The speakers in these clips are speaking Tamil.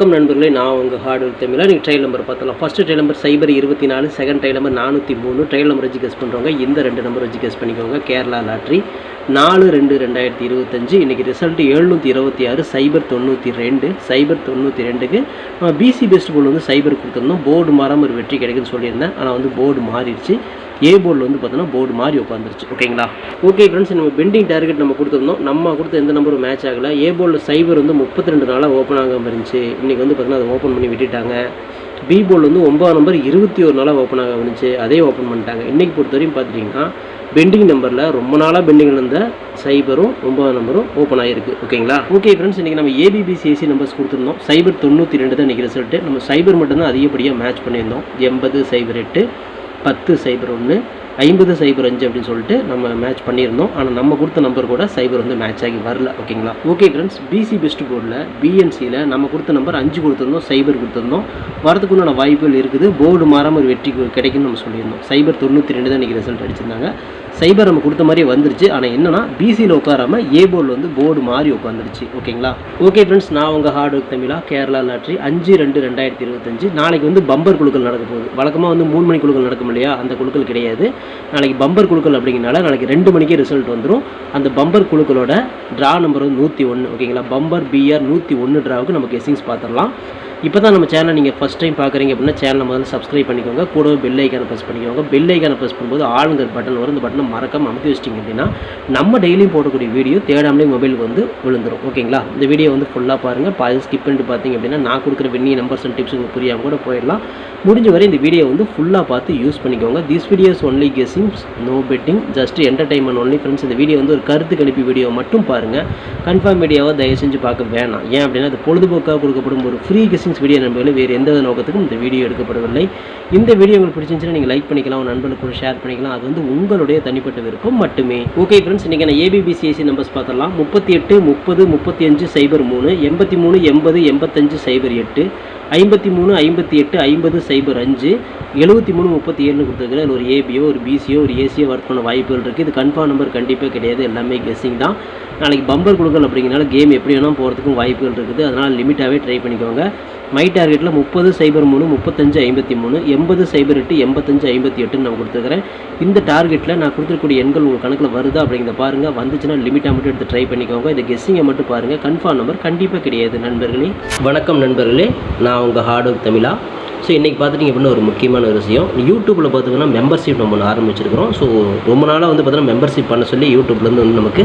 வணக்கம் நண்பர்களே நான் உங்கள் ஹார்ட் ஒர்க் தமிழா நீங்கள் ட்ரையல் நம்பர் பார்த்தலாம் ஃபஸ்ட்டு ட்ரையல் நம்பர் சைபர் இருபத்தி நாலு செகண்ட் ட்ரையல் நம்பர் நானூற்றி மூணு. ட்ரையல் நம்பர் வச்சு கெஸ் பண்ணுறவங்க இந்த ரெண்டு நம்பர் வச்சு கெஸ் பண்ணிக்கோங்க. கேரளா லாட்ரி நாலு ரெண்டு ரெண்டாயிரத்தி இருபத்தஞ்சு. இன்றைக்கி ரிசல்ட் எழுநூற்றி இருபத்தி ஆறு சைபர் தொண்ணூற்றி ரெண்டு. சைபர் தொண்ணூற்றி ரெண்டுக்கு பிசி பெஸ்ட் போல் வந்து சைபர் கொடுத்துருந்தோம். போர்டு மாறாமல் ஒரு வெற்றி கிடைக்குன்னு சொல்லியிருந்தேன். ஆனால் வந்து போர்டு மாறிடுச்சு. ஏ போர்டில் வந்து பார்த்தோன்னா போர்டு மாதிரி உட்காந்துருச்சு ஓகேங்களா? ஓகே ஃப்ரெண்ட்ஸ் நம்ம பெண்டிங் டார்கெட் நம்ம கொடுத்துருந்தோம். நம்ம கொடுத்த எந்த நம்பரும் மேட்ச் ஆகலை. ஏ போர்டில் சைபர் வந்து முப்பத்தி ரெண்டு நாளாக ஓப்பன் ஆகாமல் இருந்துச்சு. இன்றைக்கி வந்து பார்த்தீங்கன்னா அதை ஓப்பன் பண்ணி விட்டுட்டாங்க. பி போர்டில் வந்து ஒன்பதாம் நம்பர் இருபத்தி ஒரு நாளாக ஓப்பன் ஆக இருந்துச்சு. அதே ஓப்பன் பண்ணிட்டாங்க. இன்றைக்கி பொறுத்தவரையும் பார்த்துட்டிங்கன்னா பெண்டிங் நம்பரில் ரொம்ப நாளாக பெண்டிங்கில் இருந்த சைபரும் ஒன்பதாம் நம்பரும் ஓப்பன் ஆகிருக்கு ஓகேங்களா? ஓகே ஃப்ரெண்ட்ஸ் இன்றைக்கி நம்ம ஏபிபிசிஎஸ்சி நம்பர்ஸ் கொடுத்துருந்தோம். சைபர் தொண்ணூற்றி ரெண்டு தான் இன்றைக்கி ரிசல்ட்டு நம்ம சைபர் மட்டும்தான் அதிகப்படியாக மேட்ச் பண்ணியிருந்தோம். எண்பது சைபர் எட்டு பத்து சைபர் ஒன்று. ஐம்பது சைபர் அஞ்சு அப்படின்னு சொல்லிட்டு நம்ம மேட்ச் பண்ணியிருந்தோம். ஆனால் நம்ம கொடுத்த நம்பர் கூட சைபர் வந்து மேட்ச் ஆகி வரல ஓகேங்களா ஓகே ஃப்ரெண்ட்ஸ் பிசி பெஸ்ட் போர்டில் பிஎன்சியில் நம்ம கொடுத்த நம்பர் அஞ்சு கொடுத்துருந்தோம் சைபர் கொடுத்துருந்தோம். வரதுக்குண்டான வாய்ப்புகள் இருக்குது. போர்டு மாறாமல் ஒரு வெற்றி கிடைக்கும்னு நம்ம சொல்லியிருந்தோம். சைபர் தொண்ணூற்றி ரெண்டு தான் இன்றைக்கி ரிசல்ட் அடிச்சிருந்தாங்க. சைபர் நம்ம கொடுத்த மாதிரியே வந்துருச்சு. ஆனால் என்னன்னா பிசியில் உட்காராமல் ஏ போர்டில் வந்து போர்டு மாறி உட்காந்துருச்சு ஓகேங்களா ஓகே ஃப்ரெண்ட்ஸ் நான் உங்கள் ஹார்ட் ஒர்க் தமிழா கேரளா லாட்ரி அஞ்சு ரெண்டு ரெண்டாயிரத்தி இருபத்தஞ்சு. நாளைக்கு வந்து பம்பர் குழுக்கள் நடக்க போகுது. வழக்கமாக வந்து மூணு மணி குழுக்கள் நடக்கும் இல்லையா? அந்த குழுக்கள் கிடையாது. நாளைக்கு பம்பர் குழுக்கள் அப்படிங்கிறனால நாளைக்கு ரெண்டு மணிக்கே ரிசல்ட் வந்துடும் அந்த பம்பர் குழுக்களோட ட்ரா நம்பர் வந்து நூற்றி ஒன்று ஓகேங்களா பம்பர் பிஆர் நூற்றி ஒன்று ட்ராவுக்கு நம்ம கெஸிங்ஸ் பார்த்துடலாம். இப்போ தான் நம்ம சேனலை நீங்கள் ஃபஸ்ட் டைம் பார்க்குறீங்க அப்படின்னா சேனலை முதல்ல சப்ஸ்கிரைப் பண்ணிக்கோங்க. கூடவே பெல் ஐக்கானை ப்ரெஸ் பண்ணிக்கோங்க. பெல் ஐக்கானை ப்ரெஸ் பண்ணும்போது ஆளுங்கிற பட்டன் வரும் இந்த பட்டனை மறக்காம அமுத்தி வச்சிட்டிங்க அப்படின்னா நம்ம டெய்லியும் போடக்கூடிய வீடியோ தேடாமலே மொபைலுக்கு வந்து விழுந்துடும் ஓகேங்களா இந்த வீடியோ வந்து ஃபுல்லாக பாருங்கள் பாதி ஸ்கிப் பண்ணிட்டு பார்த்தீங்க அப்படின்னா நான் கொடுக்குற வெண்ணி நம்பர்ஸ் அண்ட் டிப்ஸ் உங்களுக்கு புரியாமல் கூட போயிடலாம். முடிஞ்ச வரை இந்த வீடியோ வந்து ஃபுல்லாக பார்த்து யூஸ் பண்ணிக்கோங்க. This videos only guessings no betting just entertainment only friends இந்த வீடியோ வந்து ஒரு கருத்து கணிப்பு வீடியோ மட்டும் பாருங்கள் கன்ஃபார்ம் வீடியோவை தயவு செஞ்சு பார்க்க வேணாம். ஏன் அப்படின்னா அது பொழுதுபோக்காக கொடுக்கப்படும் ஒரு ஃப்ரீ கெஸிங் கெஸிங்ஸ் வீடியோ நண்பர்களே வேறு எந்த நோக்கத்துக்கும் இந்த வீடியோ எடுக்கப்படவில்லை. இந்த வீடியோ உங்களுக்கு பிடிச்சிருந்துச்சுன்னா நீங்கள் லைக் பண்ணிக்கலாம் உங்கள் நண்பர்களுக்கு கூட ஷேர் பண்ணிக்கலாம். அது வந்து உங்களுடைய தனிப்பட்ட விருப்பம் மட்டுமே. ஓகே ஃப்ரெண்ட்ஸ் இன்றைக்கி நான் ஏபிபிசிஎஸ்சி நம்பர்ஸ் பார்த்தலாம் முப்பத்தி எட்டு முப்பது முப்பத்தி அஞ்சு சைபர் மூணு எண்பத்தி மூணு எண்பது எண்பத்தஞ்சு சைபர் எட்டு. ஐம்பத்தி மூணு ஐம்பத்தி எட்டு ஐம்பது சைபர் அஞ்சு எழுபத்தி மூணு முப்பத்தி ஏழுன்னு கொடுத்துருக்குற ஒரு ஏபியோ ஒரு பிசியோ ஒரு ஏசியோ ஒர்க் பண்ண வாய்ப்புகள் இருக்குது இது கன்ஃபார்ம் நம்பர் கண்டிப்பாக கிடையாது. எல்லாமே கெஸ்ஸிங் தான். நாளைக்கு பம்பர் கொடுக்கல அப்படிங்கிறனால கேம் எப்படி வேணால் போகிறதுக்கும் வாய்ப்புகள் இருக்குது. அதனால் லிமிட்டாகவே ட்ரை பண்ணிக்கோங்க. மை டார்கெட்டில் முப்பது சைபர் மூணு முப்பத்தஞ்சு ஐம்பத்தி மூணு எண்பது சைபர் எட்டு எண்பத்தஞ்சு ஐம்பத்தி எட்டுன்னு நான் கொடுத்துருக்குறேன். இந்த டார்கெட்டில் நான் கொடுத்துருக்கூடிய எண்கள் உங்கள் கணக்கில் வருதா அப்படிங்கிறத பாருங்கள் வந்துச்சுன்னா லிமிட்டாக மட்டும் எடுத்து ட்ரை பண்ணிக்கோங்க. இந்த கெஸ்ஸிங்கை மட்டும் பாருங்கள் கன்ஃபார்ம் நம்பர் கண்டிப்பாக கிடையாது நண்பர்களே. வணக்கம் நண்பர்களே. நான் உங்கள் ஹார்ட் ஒர்க் தமிழா? ஸோ இன்றைக்கி பார்த்துட்டிங்க அப்படின்னா ஒரு முக்கியமான ஒரு விஷயம். யூடியூப்பில் பார்த்திங்கன்னா மெம்பர்ஷிப் நம்ம ஒன்று ஆரம்பிச்சிருக்கிறோம். ஸோ ரொம்ப நாளாக வந்து பார்த்தீங்கன்னா மெம்பர்ஷிப் பண்ண சொல்லி யூடியூப்லேருந்து வந்து நமக்கு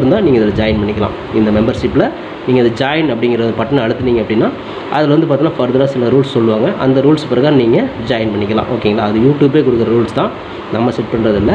இருந்தால் நீங்கள் இதில் ஜாயின் பண்ணிக்கலாம். இந்த மெம்பர்ஷிப்பில் நீங்கள் அதை ஜாயின் அப்படிங்கிற பட்டனை அழுத்துனீங்க அப்படின்னா அதில் வந்து பார்த்தீங்கன்னா ஃபர்தராக சில ரூல்ஸ் சொல்லுவாங்க. அந்த ரூல்ஸ் பிறகு நீங்கள் ஜாயின் பண்ணிக்கலாம். ஓகேங்களா? அது யூடியூப்பே கொடுக்குற ரூல்ஸ் தான். நம்ம செட் பண்ணுறதில்ல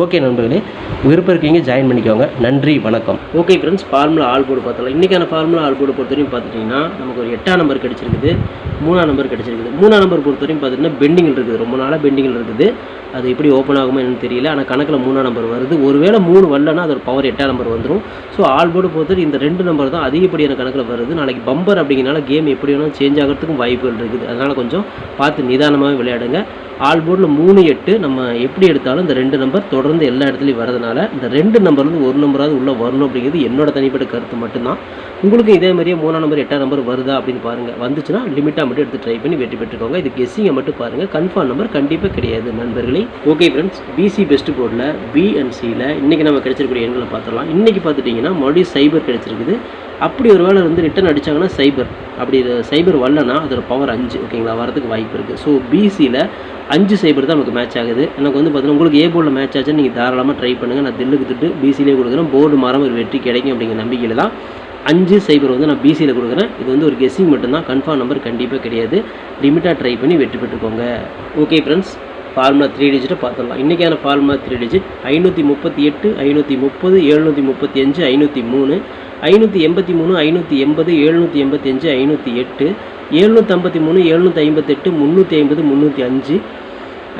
ஓகே நண்பர்களே விருப்பம் இருக்கீங்க ஜாயின் பண்ணிக்கோங்க. நன்றி வணக்கம். Okay friends formula all board பார்த்தலாம் இன்றைக்கான ஃபார்முலா ஆல் போர்டு பொறுத்தவரையும் பார்த்துட்டிங்கன்னா நமக்கு ஒரு எட்டாம் நம்பர் கிடச்சிருக்குது மூணாம் நம்பர் கிடச்சிருக்குது. மூணாம் நம்பர் பொறுத்த பார்த்திங்கன்னா பார்த்தீங்கன்னா பெண்டிங்கில் இருக்குது. ரொம்ப நாளாக பெண்டிங்கில் இருக்குது. அது எப்படி ஓப்பன் ஆகுமோ என்னன்னு தெரியல. ஆனால் கணக்கில் மூணாம் நம்பர் வருது. ஒருவேளை மூணு வரலன்னா அதோட பவர் எட்டாம் நம்பர் வந்துடும் ஸோ ஆல் போர்டு பொறுத்தவரை இந்த ரெண்டு நம்பர் தான் அதிகப்படியான கணக்கில் வருது. நாளைக்கு பம்பர் அப்படிங்கிறனால கேம் எப்படி வேணாலும் சேஞ்ச் ஆகிறதுக்கும் வாய்ப்புகள் இருக்குது. அதனால் கொஞ்சம் பார்த்து நிதானமாக விளையாடுங்க. ஆல் போர்டில் மூணு எட்டு நம்ம எப்படி எடுத்தாலும் இந்த ரெண்டு நம்பர் தொடர்ந்து எல்லா இடத்துலையும் வரதுனால இந்த ரெண்டு நம்பர்லேருந்து ஒரு நம்பராவது உள்ளே வரணும் அப்படிங்கிறது என்னோட தனிப்பட்ட கருத்து மட்டும்தான். உங்களுக்கு இதே மாதிரியே மூணாம் நம்பர் எட்டாம் நம்பர் வருதா அப்படின்னு பாருங்கள் வந்துச்சுன்னா லிமிட்டாக மட்டும் எடுத்து ட்ரை பண்ணி வெற்றி பெற்றுக்கோங்க. இது கெஸ்ஸிங்கை மட்டும் பாருங்கள் கன்ஃபார்ம் நம்பர் கண்டிப்பாக கிடையாது நண்பர்களே. ஓகே ஃப்ரெண்ட்ஸ் பிசி பெஸ்ட் போர்டில் பிஎன்சியில் இன்றைக்கி நம்ம கிடைச்சிருக்கக்கூடிய எண்களை பார்த்துடலாம். இன்றைக்கி பார்த்துட்டிங்கன்னா மறுபடியும் சைபர் கிடைச்சிருக்குது. அப்படி ஒரு வேளை வந்து ரிட்டன் அடித்தாங்கன்னா சைபர் அப்படி சைபர் வரலன்னா அதோட பவர் அஞ்சு ஓகேங்களா வரதுக்கு வாய்ப்பு இருக்குது ஸோ பிசியில் அஞ்சு சைபர் தான் நமக்கு மேட்ச் ஆகுது. எனக்கு வந்து பார்த்தீங்கன்னா உங்களுக்கு ஏ போர்டில் மேட்ச் ஆச்சுன்னு நீங்கள் தாராளமாக ட்ரை பண்ணுங்கள் நான் தில்லுக்கு திட்டு பிசிலே கொடுக்குறேன். போர்டு மாறாமல் ஒரு வெற்றி கிடைக்கும் அப்படிங்கிற நம்பிக்கையில் தான் அஞ்சு சைபர் வந்து நான் பிசியில் கொடுக்குறேன். இது வந்து ஒரு கெஸ்ஸிங் மட்டும்தான். கன்ஃபார்ம் நம்பர் கண்டிப்பாக கிடையாது. லிமிட்டாக ட்ரை பண்ணி வெற்றி பெற்றுக்கோங்க. ஓகே ஃப்ரெண்ட்ஸ் ஃபார்முலா த்ரீ டிஜிட்டை பார்த்துடலாம். இன்றைக்கான ஃபார்முலா த்ரீ டிஜிட் ஐநூற்றி முப்பத்தி எட்டு ஐநூற்றி முப்பது எழுநூற்றி முப்பத்தி அஞ்சு ஐநூற்றி மூணு ஐநூற்றி எண்பத்தி மூணு ஐநூற்றி எண்பது எழுநூற்றி எண்பத்தி அஞ்சு ஐநூற்றி எட்டு எழுநூற்றி ஐம்பத்தி மூணு எழுநூற்றி ஐம்பத்தெட்டு முந்நூற்றி ஐம்பது முந்நூற்றி அஞ்சு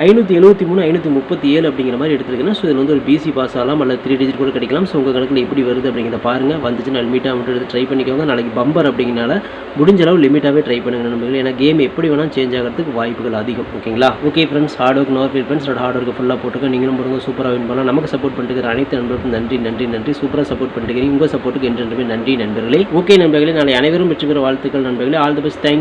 ஐநூற்றி எழுபத்தி மூணு ஐநூற்றி முப்பத்தி ஏழு அப்படிங்கிற மாதிரி எடுத்துருக்கேன்னா ஸோ இதில் வந்து ஒரு பிசி பாஸ் ஆகலாம் அல்லது த்ரீ டிஜிட் கூட கிடைக்கலாம். ஸோ உங்கள் கணக்கில் எப்படி வருது அப்படிங்கிறத பாருங்கள் வந்துச்சுன்னா லிமிட்டாக மட்டும் எடுத்து ட்ரை பண்ணிக்கோங்க. நாளைக்கு பம்பர் அப்படிங்கிறனால முடிஞ்ச அளவு லிமிட்டாகவே ட்ரை பண்ணுங்க நண்பர்கள். ஏன்னா கேம் எப்படி வேணால் சேஞ்ச் ஆகிறதுக்கு வாய்ப்புகள் அதிகம். ஓகேங்களா okay friends hard work nor feel friends hard work ஃபுல்லாக போட்டுக்க. நீங்களும் போடுங்க. சூப்பராக வின் பண்ணலாம். நமக்கு சப்போர்ட் பண்ணிட்டு அனைத்து நண்பர்களுக்கும் நன்றி நன்றி நன்றி. சூப்பராக சப்போர்ட் பண்ணிட்டு உங்கள் சப்போர்ட்டுக்கு என்றென்றுமே நன்றி நண்பர்களே. ஓகே நண்பர்களே. நாளை அனைவரும் வெற்றி பெற வாழ்த்துக்கள் நண்பர்களே. All the best thank you